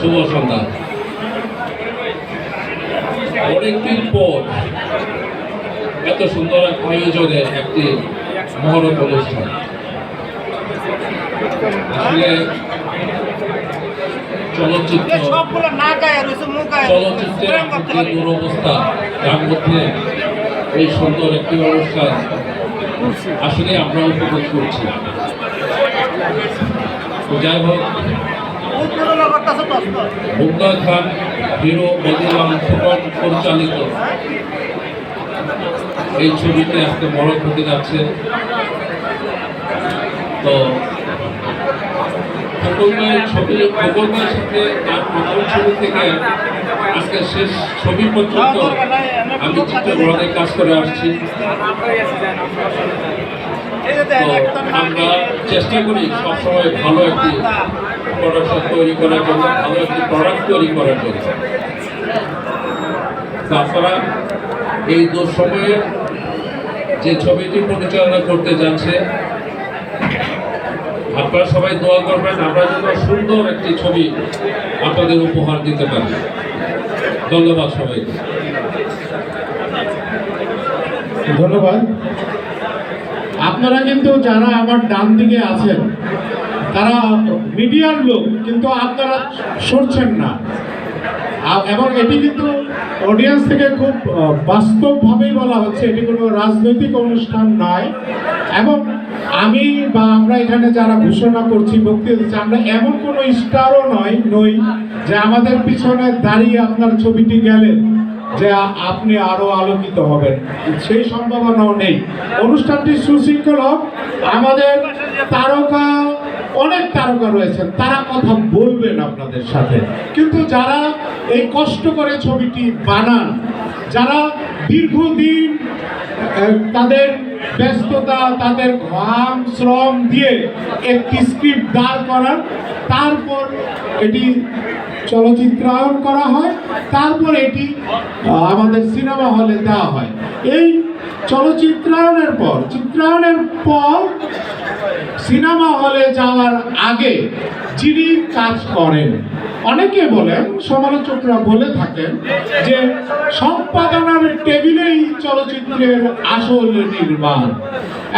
শুভ সন্ধ্যা। অনেকদিন পর এত সুন্দর এক আয়োজনে একটি মহরত অনুষ্ঠান। আসলে চলচ্চিত্র চলচ্চিত্রের দুরবস্থা মধ্যে এই সুন্দর একটি অনুষ্ঠান আসলে আমরা উপভোগ করছি। যাই হোক মুক্তা খান, হিরো মদিলাম ফুকন পরিচালিত। এই ছবিতে আজকে বড় হতে যাচ্ছে। তো ফুকনের ছবি ফুকনের সাথে তার প্রথম ছবি থেকে আজকে শেষ ছবি পর্যন্ত আমি চিত্রগ্রহণে কাজ করে আসছি। আমরা চেষ্টা করি সবসময় ভালো একটি প্রোডাকশন তৈরি করার জন্য, ভালো একটি প্রোডাক্ট তৈরি করার জন্য। তো আপনারা এই দুঃসময়ে যে ছবিটি পরিচালনা করতে যাচ্ছে, আপনারা সবাই দোয়া করবেন, আমরা যেন সুন্দর একটি ছবি আপনাদের উপহার দিতে পারি। ধন্যবাদ সবাইকে। ধন্যবাদ। আপনারা কিন্তু যারা আমার ডান দিকে আছেন, তারা মিডিয়ার লোক, কিন্তু আপনারা সরছেন না। এবং এটি কিন্তু অডিয়েন্স থেকে খুব বাস্তবভাবেই বলা হচ্ছে, এটি কোনো রাজনৈতিক অনুষ্ঠান নয়। এবং আমি বা আমরা এখানে যারা ঘোষণা করছি বক্তৃতা দিচ্ছি, আমরা এমন কোনো স্টারও নয়, নই যে আমাদের পিছনে দাঁড়িয়ে আপনার ছবিটি গেলেন। যে আপনি আরও আলোকিত হবেন। সেই সম্ভাবনাও নেই। অনুষ্ঠানটি সুশৃঙ্খল হোক, আমাদের তারকা, অনেক তারকা রয়েছেন, তারা কথা বলবেন আপনাদের সাথে। কিন্তু যারা এই কষ্ট করে ছবিটি বানান, যারা দীর্ঘদিন তাদের ব্যস্ততা, তাদের ঘাম, শ্রম দিয়ে একটি স্ক্রিপ্ট দাঁড় করান। তারপর এটি চলচ্চিত্রায়ন করা হয়। তারপর এটি আমাদের সিনেমা হলে দেওয়া হয়। এই চলচ্চিত্রায়নের পর, চিত্রায়নের পর সিনেমা হলে যাওয়ার আগে যিনি কাজ করেন, অনেকে বলেন, সমালোচকরা বলে থাকেন যে সম্পাদনার টেবিলেই চলচ্চিত্রের আসল নির্মাণ।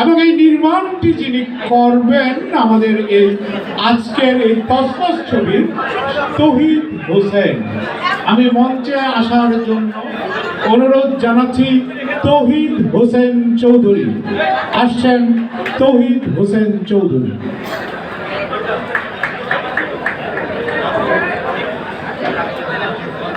এবং এই নির্মাণটি যিনি করবেন আমাদের এই আজকের এই তসবস ছবির তহিদ হোসেন। আমি মঞ্চে আসার জন্য অনুরোধ জানাচ্ছি তৌহিদ হোসেন চৌধুরী। আসছেন তৌহিদ হোসেন চৌধুরী।